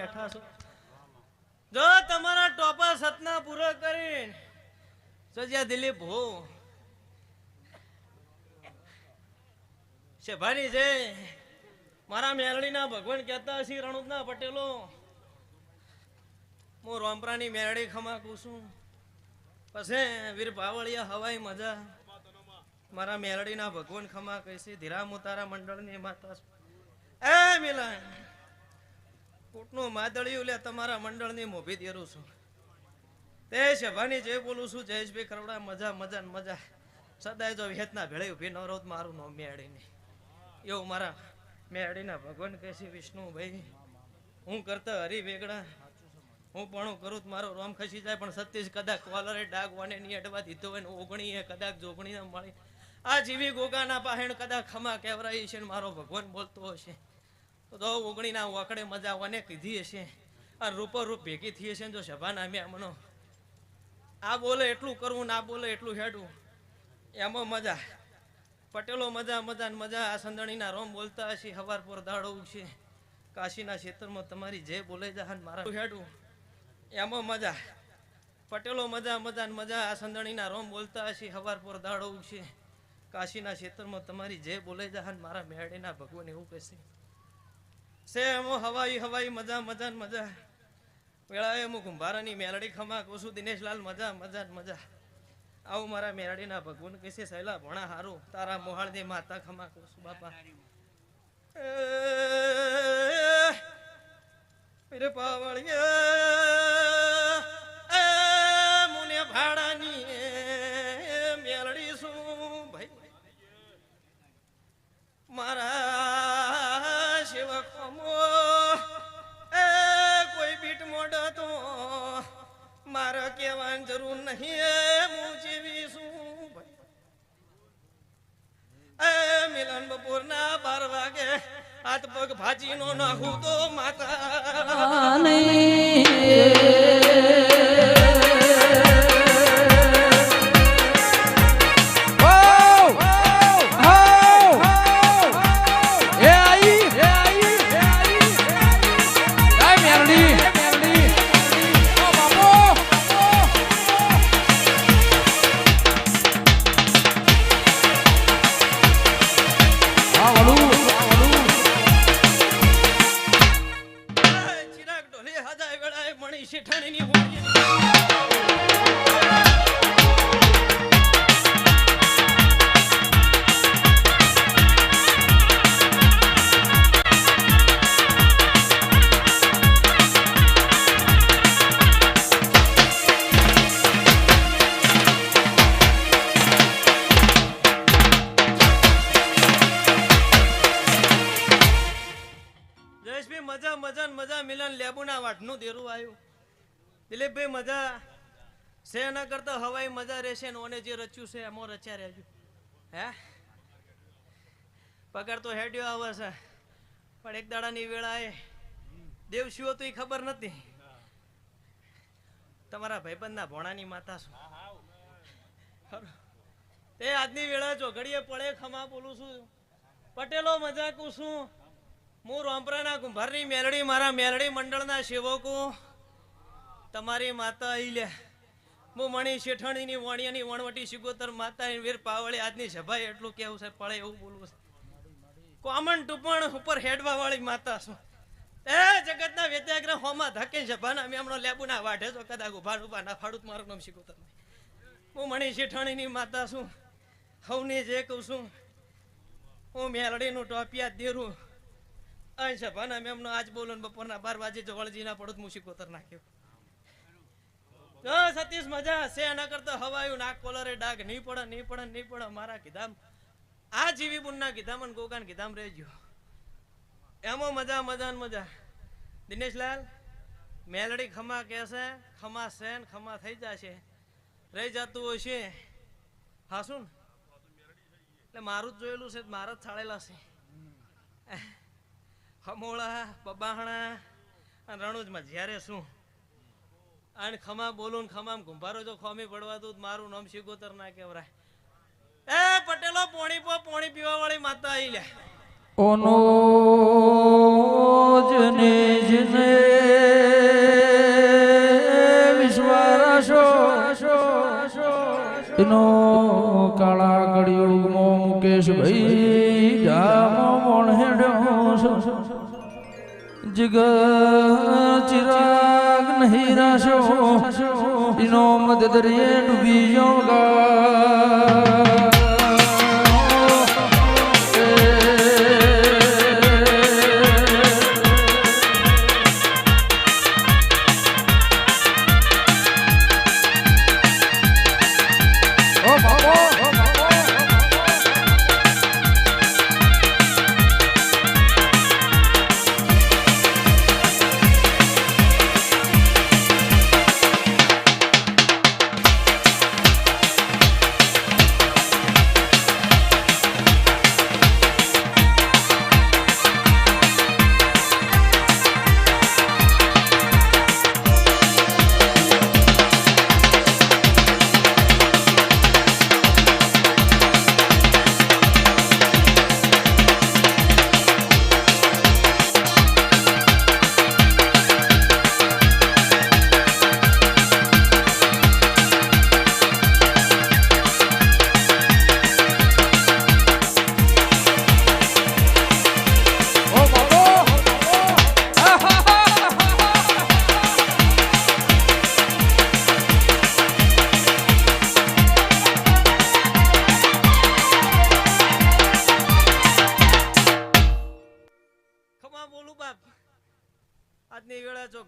બેઠા છો? જો તમારા ટોપર સતના પૂરો કરીને સજ્યા દિલીપ હો શેભાની છે મારા મેલડીના ભગવાન કહેતા હશે, રણુદના પટેલો, હું રોમપરાની મેરડી ખમાકું છું. પછી વીર પાવળિયા હવાઈ મજા, મારા મેલડીના ભગવાન ખમા કહેશે ધીરા મુતારા મંડળની માતા એ મિલન કૂટનું માદળિયું લે, તમારા મંડળની મોભી દેરું છું. તે શભાની જે બોલું છું જયેશભાઈ ખરવડા, મજા મજા ને મજા. સદાય જો વેતના ભેળે ઊભી ન રહો મારું નો મેળીને એવું મારા મેળીના ભગવાન કહેશે વિષ્ણુભાઈ, હું કરતા હરી વેગડા. હું પણ કરું મારો રોમ ખસી જાય, પણ સતીશ કદાચ કોલરે ડાગ વાને ની અડવા દીધો હોય ને ઓગણી એ કદાચ જોગણી ના મળી. આ જીવી ગોગાના પાહેણ કદાચ ખમા કેવરાય છે મારો ભગવાન બોલતો હશે. તો દો ઓગણી ના વાકડે મજા વાને કીધી હશે. આ રૂપો રૂપ ભેગી થઈ હશે જો સભા નામે મનો આ બોલે એટલું કરવું ના બોલે એટલું હેડવું. એમાં મજા. પટેલો મજા મજા મજા. આ સંદણીના રોમ બોલતા હશે, હવાર પર દાડો ઉગશે. કાશીના ક્ષેત્રમાં તમારી જે બોલે જા મારા હેડવું. એમાં મજા. પટેલો મજા મજા મજા. આ સંદણીના રોમ બોલતા હશે, હવાર પર દાડો ઉગશે. કાશીના ક્ષેત્રમાં તમારી જે બોલે જા મારા મેળીના ભગવાન એવું કહેશે. સે એમો હવાઈ હવાઈ મજા મજા મજા વેળાએ હું કુંભારાની મેલડી ખમા છું દિનેશલાલ મજા મજા મજા આવું મારા મેરડીના ભગવાન કહેશે સહેલા ભણા હારું તારા મોહાળની માતા ખમા છું બાપા રે પાવળિયા નહીં એ હું જીવીશું એ મિલન બપોરના બાર વાગે હાથ પગ ભાજી નો નાખું તો માતા ચિરાગ વેળાએ મણી શેઠાણીની હોળી મજા વાટનું દેરું આવ્યું. દિલીપભાઈ મજા છે એના કરતા હવાઈ મજા રહેશે ઓને જે રચ્યું છે એમાં રચ્યા રહેજો. હે? પગાર તો હેડ્યો આવે છે. પણ એક દાડાની વેળાએ દેવશીઓ તો એ ખબર નથી. તમારા ભાઈબંધના ભોણાની માતા છું. તે આજની વેળા જો ઘડીએ પડે ખમા બોલું છું. પટેલો મજાકું છું. હું રોમપરાના કુંભારની મેલડી, મારા મેલડી મંડળના સેવકો. તમારી માતા અહીં લે. હું મણી શેઠાણીની વાણિયાની વણવટી સિગોતર માતા વીર પાવળી આજની સભાએ એટલું કેવું છે પડે એવું બોલવું છે કોમન ટુપણ ઉપર હેડવા વાળી માતા છું એ જગતના વેત્યાગ્રહ હોમાં ધકે સભાના મેં હમણાં લેબુના વાઢે છો કદાચ ઊભા ઊભા ના ફાડું મારું નામ સિગોતર હું મણી શેઠાણીની માતા છું. હવને જે કહું છું, હું મેલડીનું ટોપિયા દેરું. અહીં સભાના મેમનો આજ બોલો બપોરના બાર વાગે જવળજી ના પડત મુશી કોતર નાખ્યો. જો, સતીશ, મજા હશે, એના કરતા હવાયું નાક કોલરે ડાગ નહીં પડે નહીં પડે નહીં પડે મારા કીધામ આ જીવી બુનના કીધામ અને ગોગાન કીધામ રહેજો. એમાં મજા મજા ને મજા. દિનેશલાલ, મેલડી ખમા કહેશે ખમા છે ને ખમા થઈ જશે. રહી જતું હોય છે. હા શું? એટલે મારું જ જોયેલું છે, મારા જ છાળેલા છે. હમોળા બબાહણા રણુજમાં જ્યારે શું? અને ખમા બોલું ખમામ ઘુંભારો જો ખોમી પડવા દઉં મારું નામ શિગોતર ના કેવરાય એ પટેલો, પોણી પો, પોણી પીવા વાળી માતા આવી લે. ઓનો જને જને વિશ્વારાશો. એનો કાળા કળિયુગમાં મુકેશ ભાઈ જગ ચિરાગ નહીં રાશો. ઇનો મદ દરિયે ડૂબી જાઉંગા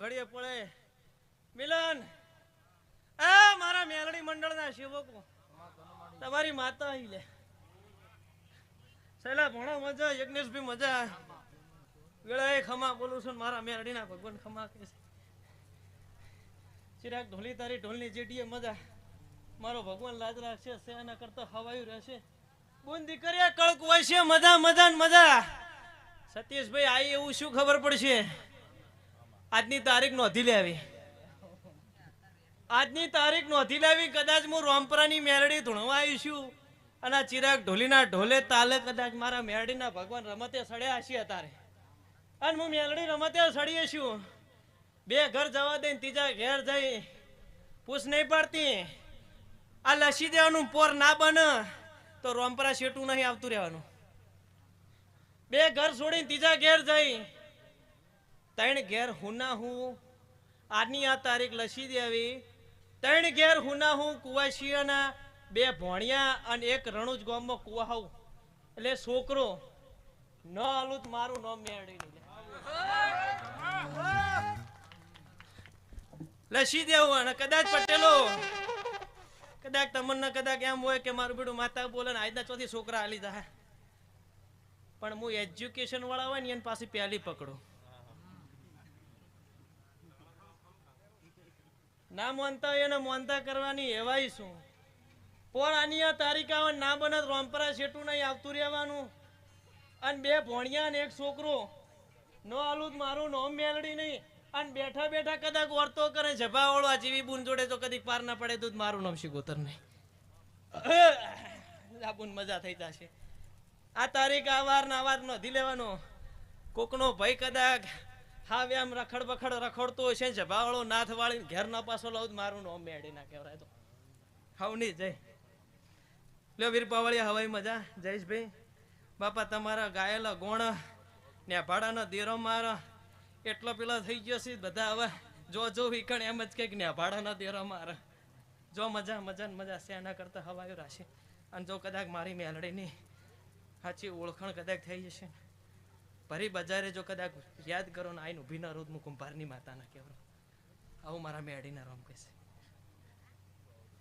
ઘડીએ પડે. મિલન, આ મારા મેલડી મંડળના સેવકો. તમારી માતા આઈ લે. સહેલા ભણો મજા યજ્ઞેશભાઈ મજા. વેળા એ ખમા બોલું છું મારા મેલડીના ભગવાન ખમા કે છે. ચિરાગ ઢોલી તારી ઢોલની જેટીએ મજા. મારો ભગવાન લાજ રાખશે સેના કરતા હવાયું રહેશે. બુંદી કર્યા, કળક કળકવાય છે મજા મજા ને મજા. સતીશભાઈ, આ એવું શું ખબર પડશે? આજની તારીખ નોંધી લેવી. આજની તારીખ નોંધી લેવી, કદાચ હું રોમપરાની મેરડી ધૂણવા આવીશું અને ચિરાગ ઢોલીના ઢોલે તાલે કદાચ મારા મેરડીના ભગવાન રમતે સડ્યા હશે અત્યારે. અને હું મેલડી રમતે સડીએ છું. બે ઘર જવા દઈને ત્રીજા ઘેર જઈ. પૂછ નહીં પાડતી. આ લસી દેવાનું પોર ના બને તો રોમપરા શેટું નહીં આવતું રહેવાનું. બે ઘર છોડીને ત્રીજા ઘેર જઈ. ત્રણ ઘેર હુના હું આજની આ તારીખ લસી દેવી. ત્રણ ઘેર હુના હું કુવાશીયાના બે ભોણિયા અને એક રણુજ ગામમાં કુવા એટલે છોકરો, ન આલુત મારું નામ મેળવી લસી દેવું અને કદાચ પટેલો, કદાચ તમને કદાચ એમ હોય કે મારું બેડું માતા બોલે ને આજના ચોથી છોકરા આલી જાય પણ હું એજ્યુકેશન વાળા હોય ને એની પાસે પહેલી પકડું. ના માનતા એને માનતા કરવાની એવાય શું? પણ આની આ તારીખ ના બને તો રોમપરા શેઠું નહીં આવતું રહેવાનું. અને બે ભોણિયા અને એક છોકરો. નો આલું મારું નોમ મેલડી નહીં. અને બેઠા બેઠા કદાચ વર્તો કરે, જભા ઓળવા જેવી બુન જોડે તો કદી પાર ના પડે તો મારું નામ શિગોતર નહીં. આ બુન મજા થઈ જશે. આ તારીખ આવાર ના આવાર નોંધી લેવાનો. કોકનો ભાઈ કદાચ હા આમ રખડ બખડ રખડતો હશે જભાવાળો નાથ વાળીને ઘેર ના પાછો લઉં મારું નામ મેળી ના કહેવાય તો હાવ નહીં, જય. લ્યો વીર પાવળિયા, હવાઈ મજા. જયેશભાઈ, બાપા તમારા ગાયેલા ગોણ ને ભાડાનો દેરો મારો. એટલો પેલો થઈ ગયો છે બધા હવે. જો જો વીકણ એમ જ કંઈક ને ભાડાનો દેરો મારો. જો મજા મજા ને મજા શેના કરતા હવાયું રાશે. અને જો કદાચ મારી મેલડીની સાચી ઓળખાણ કદાચ થઈ જશે. ને ભરી બજારે જો કદાચ યાદ કરો ને આઈનું ઊભી ના રોજ હું કુંભારની માતાના કહેવાનું આવું મારા મેળીના રોમ કહેશે.